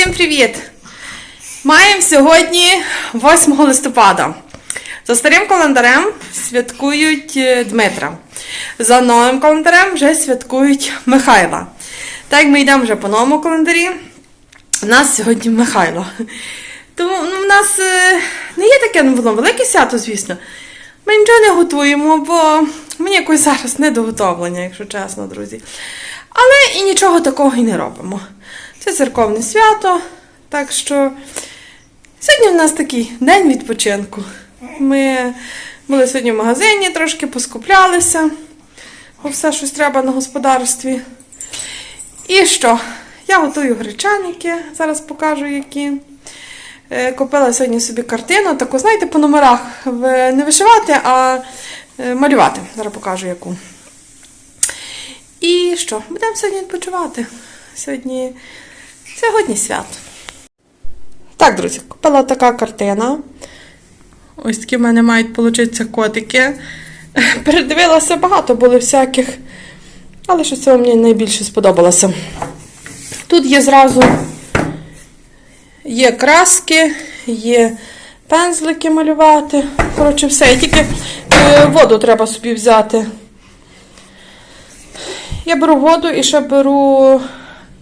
Всім привіт! Маємо сьогодні 8 листопада. За старим календарем святкують е, Дмитра. За новим календарем вже святкують Михайла. Так як ми йдемо вже по новому календарі, у нас сьогодні Михайло. Тому ну, в нас е, не є таке ну, воно велике свято, звісно. Ми нічого не готуємо, бо мені якось зараз не до готовлення, якщо чесно, друзі. Але і нічого такого і не робимо. Це церковне свято, так що сьогодні в нас такий день відпочинку. Ми були сьогодні в магазині, трошки поскуплялися, бо все щось треба на господарстві. І що? Я готую гречаники, зараз покажу які. Е, Купила сьогодні собі картину, таку, знаєте, по номерах не вишивати, а е, малювати. Зараз покажу яку. І що? Будемо сьогодні відпочивати. Сьогодні, сьогодні свято. Так, друзі, купила така картина. Ось такі в мене мають получитися котики. Передивилася багато, були всяких. Але що це мені найбільше сподобалося. Тут є зразу є краски, є пензлики малювати. Коротше, все. І тільки е, воду треба собі взяти. Я беру воду і ще беру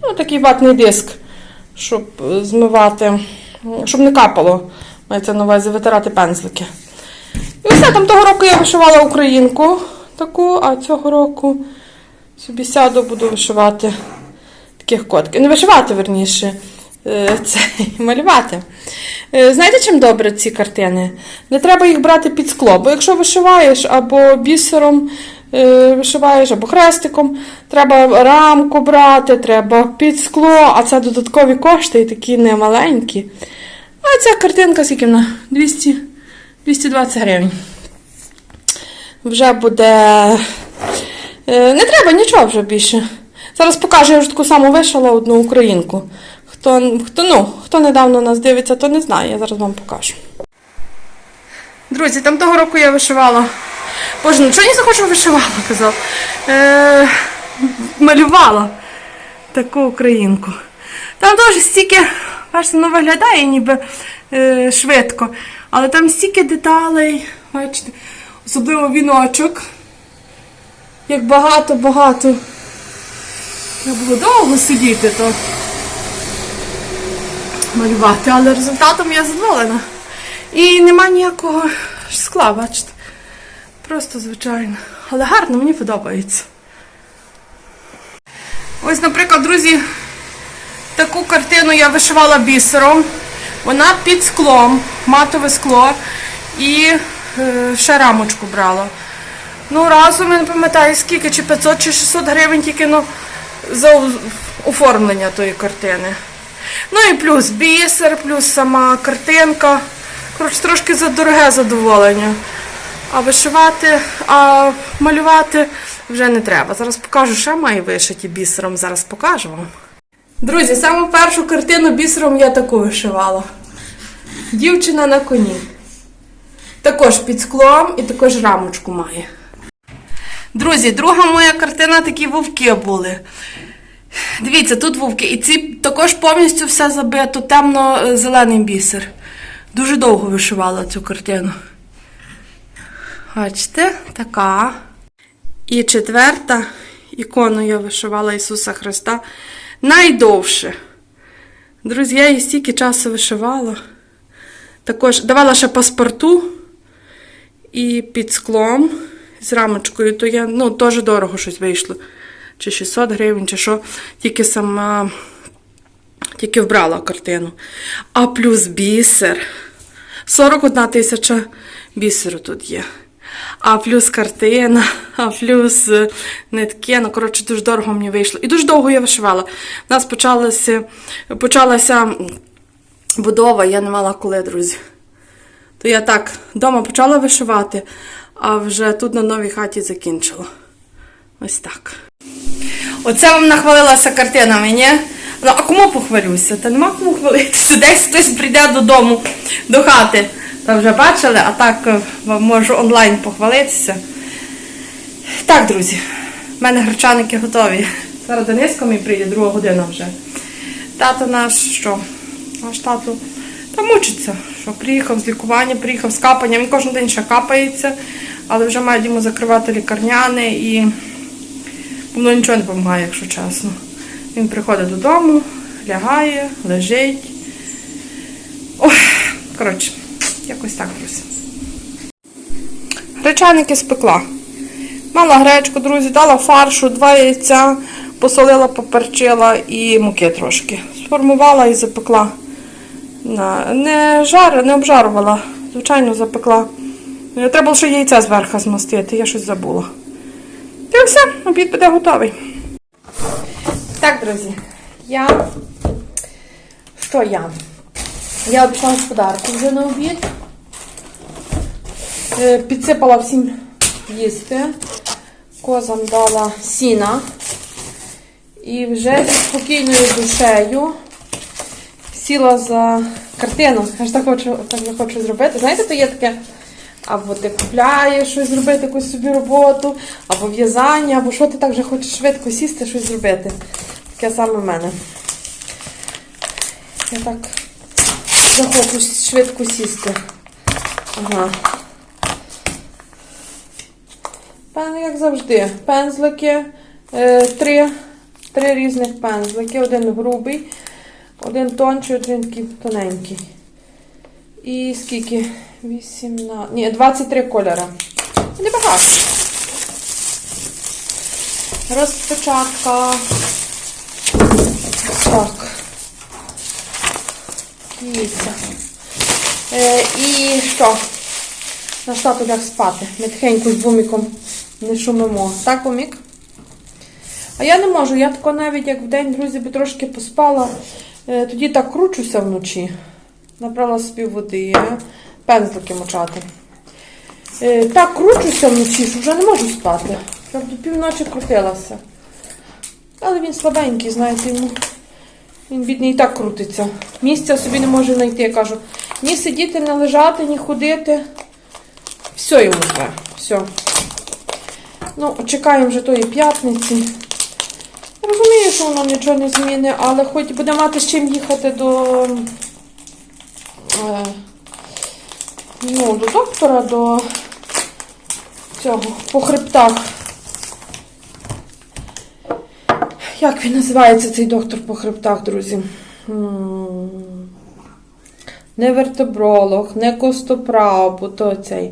ну, такий ватний диск, щоб е, змивати, щоб не капало. Мається на увазі витирати пензлики. І все, там того року я вишивала українку таку, а цього року собі сяду, буду вишивати таких котків. Не вишивати, верніше, е, це малювати. Е, Знаєте, чим добре ці картини? Не треба їх брати під скло, бо якщо вишиваєш або бісером вишиваєш, або хрестиком, треба рамку брати, треба під скло, а це додаткові кошти і такі немаленькі. А ця картинка скільки вона? 200, 220 гривень. Вже буде. Е, Не треба нічого вже більше. Зараз покажу, я вже таку саму вишила одну українку. Хто, хто, ну, хто недавно нас дивиться, то не знає. Я зараз вам покажу. Друзі, там того року я вишивала. Боже, ну я не захочу вишивала, казав. Е, малювала таку українку. Там теж стільки, бачите, воно виглядає ніби е, швидко, але там стільки деталей, бачите, особливо віночок. Як багато-багато. Треба було довго сидіти, то малювати, але результатом я задоволена. І нема ніякого скла, бачите. Просто звичайно. Але гарно, мені подобається. Ось, наприклад, друзі, таку картину я вишивала бісером. Вона під склом, матове скло і е, ще рамочку брала. Ну, разом я не пам'ятаю скільки, чи 500, чи 600 гривень тільки ну, за оформлення тої картини. Ну і плюс бісер, плюс сама картинка. Коротше, трошки за дороге задоволення. А вишивати, а малювати вже не треба. Зараз покажу, ще маю вишиті бісером, зараз покажу вам. Друзі, саму першу картину бісером я таку вишивала. Дівчина на коні. Також під склом і також рамочку має. Друзі, друга моя картина такі вовки були. Дивіться, тут вовки. І ці також повністю все забито, темно-зелений бісер. Дуже довго вишивала цю картину. Бачите, така. І четверта ікону я вишивала Ісуса Христа найдовше. Друзі, я її стільки часу вишивала. Також давала ще паспорту і під склом з рамочкою, то я ну, теж дорого щось вийшло. Чи 600 гривень, чи що, тільки сама, тільки вбрала картину. А плюс бісер. 41 тисяча бісеру тут є. А плюс картина, а плюс е, нитки. Ну, коротше, дуже дорого мені вийшло. І дуже довго я вишивала. У нас почалася, почалася будова, я не мала коли, друзі. То я так вдома почала вишивати, а вже тут на новій хаті закінчила. Ось так. Оце вам нахвалилася картина мені. Ну, а кому похвалюся? Та нема кому хвалитися. Десь хтось прийде додому, до хати. Та вже бачили, а так е, можу онлайн похвалитися. Так, друзі, в мене гречаники готові. Зараз Дениска мій прийде, друга година вже. Тато наш що? Наш тато та мучиться, що приїхав з лікування, приїхав з капанням. Він кожен день ще капається, але вже мають йому закривати лікарняне і воно нічого не допомагає, якщо чесно. Він приходить додому, лягає, лежить. Ой, коротше, якось так, друзі. Гречаники спекла. Мала гречку, друзі, дала фаршу, два яйця, посолила, поперчила і муки трошки. Сформувала і запекла. Не жар, не обжарувала, звичайно, запекла. Е, Треба було ще яйця зверху змастити, я щось забула. Й все, обід буде готовий. Так, друзі, я. Що я? Я обійшла господарку вже на обід. Е, Підсипала всім їсти. Козам дала сіна. І вже зі спокійною душею сіла за картину. Я ж так хочу, так я хочу зробити. Знаєте, то є таке, або ти купляєш щось зробити, якусь собі роботу, або в'язання, або що ти так вже хочеш швидко сісти, щось зробити. Таке саме в мене. Я так вже хочу швидко сісти. Ага. Як завжди, пензлики, е, три, три різних пензлики, один грубий, один тонший, один тоненький. І скільки? 18, ні, 23 кольори. Небагато. Розпечатка. Так. Дивіться. Е, і що? Наш тато ляг спати. Ми тихенько з буміком не шумимо. Так, бумік? А я не можу. Я тако навіть як вдень, друзі, би трошки поспала. Е, тоді так кручуся вночі. Набрала собі води, пензлики мочати. Е, так кручуся вночі, що вже не можу спати. Я до півночі крутилася. Але він слабенький, знаєте, йому. Він бідний і так крутиться. Місця собі не може знайти. Я кажу, ні сидіти, не лежати, ні ходити. Все йому треба. Все. Ну, чекаємо вже тої п'ятниці. Розумію, що воно нічого не зміни, але хоч буде мати з чим їхати до, е, ну, до доктора, до цього, по хребтах. Як він називається цей доктор по хребтах, друзі? Не вертебролог, не костоправ, бо то цей.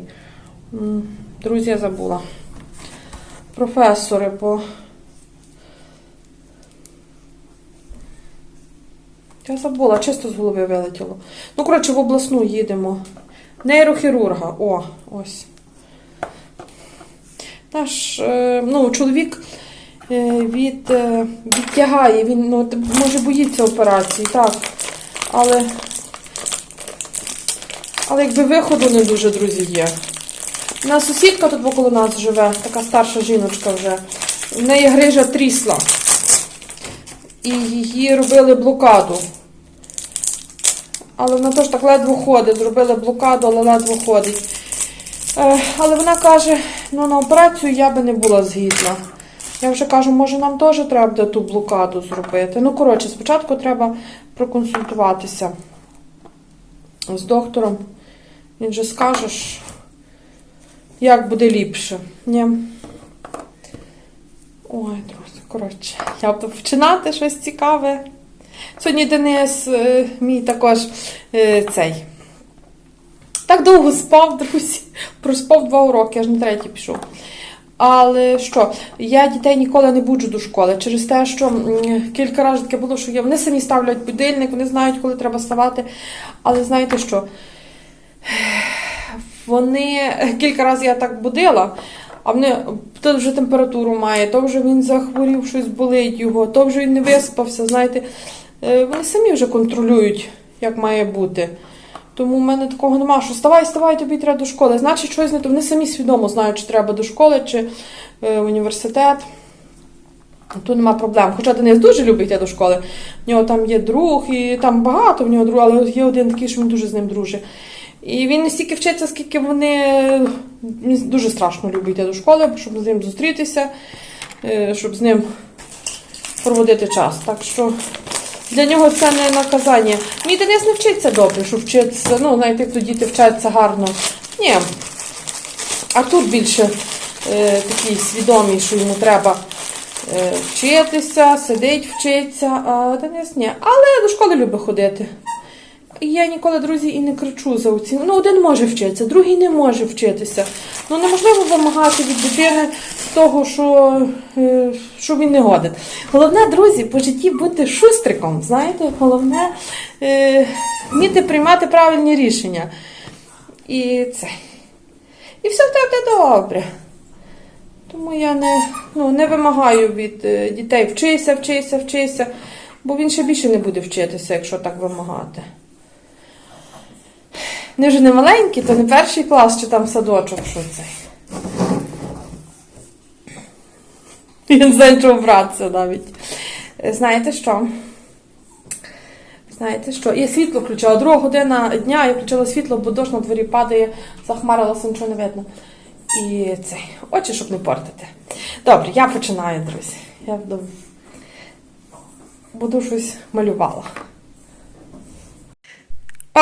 Друзі, я забула. Професори по. Я забула, чисто з голови вилетіло. Ну, коротше, в обласну їдемо. Нейрохірурга. О, ось. Наш е, ну, чоловік е, від, е, відтягає, він ну, може боїться операції, так. Але, але якби виходу не дуже, друзі, є. У нас сусідка тут около нас живе, така старша жіночка вже. В неї грижа трісла. І її робили блокаду. Але вона теж так ледве ходить. Зробили блокаду, але ледве ходить. Але вона каже, ну на операцію я би не була згідна. Я вже кажу, може нам теж треба буде ту блокаду зробити. Ну, коротше, спочатку треба проконсультуватися з доктором. Він же скаже, як буде ліпше. Ні. Ой, друзі, коротше, я буду починати щось цікаве. Сьогодні Денис, е, мій також е, цей. Так довго спав, друзі. Проспав два уроки, аж на третій пішов. Але що, я дітей ніколи не буджу до школи через те, що кілька разів таке було, що я, вони самі ставлять будильник, вони знають, коли треба ставати. Але знаєте що? Вони кілька разів я так будила, а вони то вже температуру має, то вже він захворів, щось болить його, то вже він не виспався. Знаєте, Е, вони самі вже контролюють, як має бути. Тому в мене такого нема, що ставай, ставай, тобі треба до школи. Значить, щось не то. Вони самі свідомо знають, чи треба до школи, чи е, університет. Тут нема проблем. Хоча Денис дуже любить йти до школи. В нього там є друг, і там багато в нього друг, але є один такий, що він дуже з ним дружить. І він не стільки вчиться, скільки вони дуже страшно любить до школи, щоб з ним зустрітися, е, щоб з ним проводити час. Так що Для нього це не наказання. Мій Денис не вчиться добре, щоб вчитися. Ну, знаєте, як то діти вчаться гарно. Ні. Артур більше е, такий свідомий, що йому треба е, вчитися, сидить, вчиться, а Денис ні. Але до школи любить ходити. І Я ніколи, друзі, і не кричу за оцінку. Ну, один може вчитися, другий не може вчитися. Ну, неможливо вимагати від дитини того, що, е, що він не годен. Головне, друзі, по житті бути шустриком. Знаєте, головне е, вміти приймати правильні рішення. І це. І все в тебе добре. Тому я не, ну, не вимагаю від е, дітей вчися, вчися, вчися, бо він ще більше не буде вчитися, якщо так вимагати. Вони вже не маленькі, то не перший клас чи там садочок, що це. Я не знаю, чого братися навіть. Е, Знаєте що? Знаєте що? Я світло включила. Друга година дня я включила світло, бо дощ на дворі падає, захмарилося, нічого не видно. І це, очі, щоб не портити. Добре, я починаю, друзі. Я буду, буду щось малювала.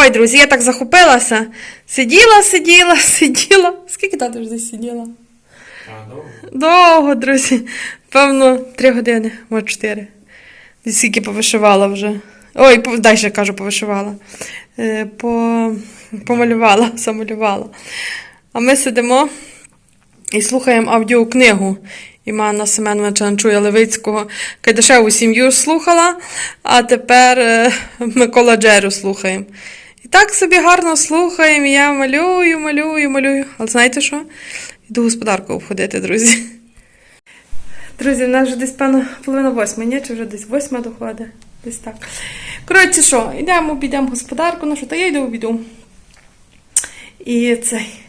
Ой, друзі, я так захопилася. Сиділа, сиділа, сиділа. Скільки тато вже десь сиділа? А, добре. Довго, друзі. Певно, три години, може чотири. Скільки повишивала вже. Ой, дай ще кажу, повишивала. Е, По, помалювала, замалювала. А ми сидимо і слухаємо аудіокнигу Імана Семеновича Анчуя Левицького. Кайдашеву сім'ю слухала, а тепер е, Микола Джеру слухаємо. І так собі гарно слухаємо, я малюю, малюю, малюю. Але знаєте що? Йду господарку обходити, друзі. Друзі, у нас вже десь, певно, половина восьма, ні? Чи вже десь восьма доходить? Десь так. Коротше, що, йдемо, обійдемо господарку нашу, та я йду обійду. І цей.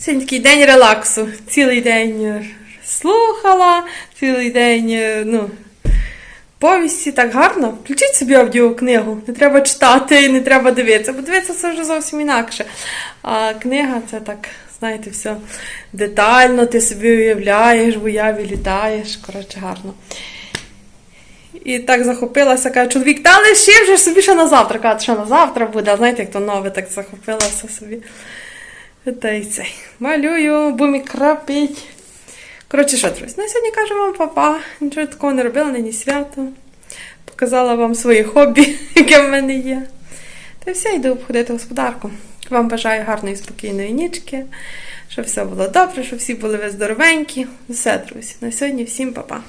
Сьогодні такий день релаксу. Цілий день е, слухала, цілий день, е, ну, повісті, так гарно. Включіть собі аудіокнигу. Не треба читати, не треба дивитися, бо дивитися це вже зовсім інакше. А книга це так, знаєте, все детально, ти собі уявляєш, в уяві літаєш. Коротше, гарно. І так захопилася, каже, чоловік, та лиши вже собі ще на завтра. Каже, що на завтра буде, а знаєте, як то нове, так захопилася собі. Та й цей. Малюю, бумі крапить. Коротше, що, друзі, на сьогодні кажу вам папа. Нічого такого не робила, нині свято. Показала вам своє хобі, яке в мене є. Та все, йду обходити господарку. Вам бажаю гарної спокійної нічки, щоб все було добре, щоб всі були ви здоровенькі. Все, друзі. На сьогодні всім па-па.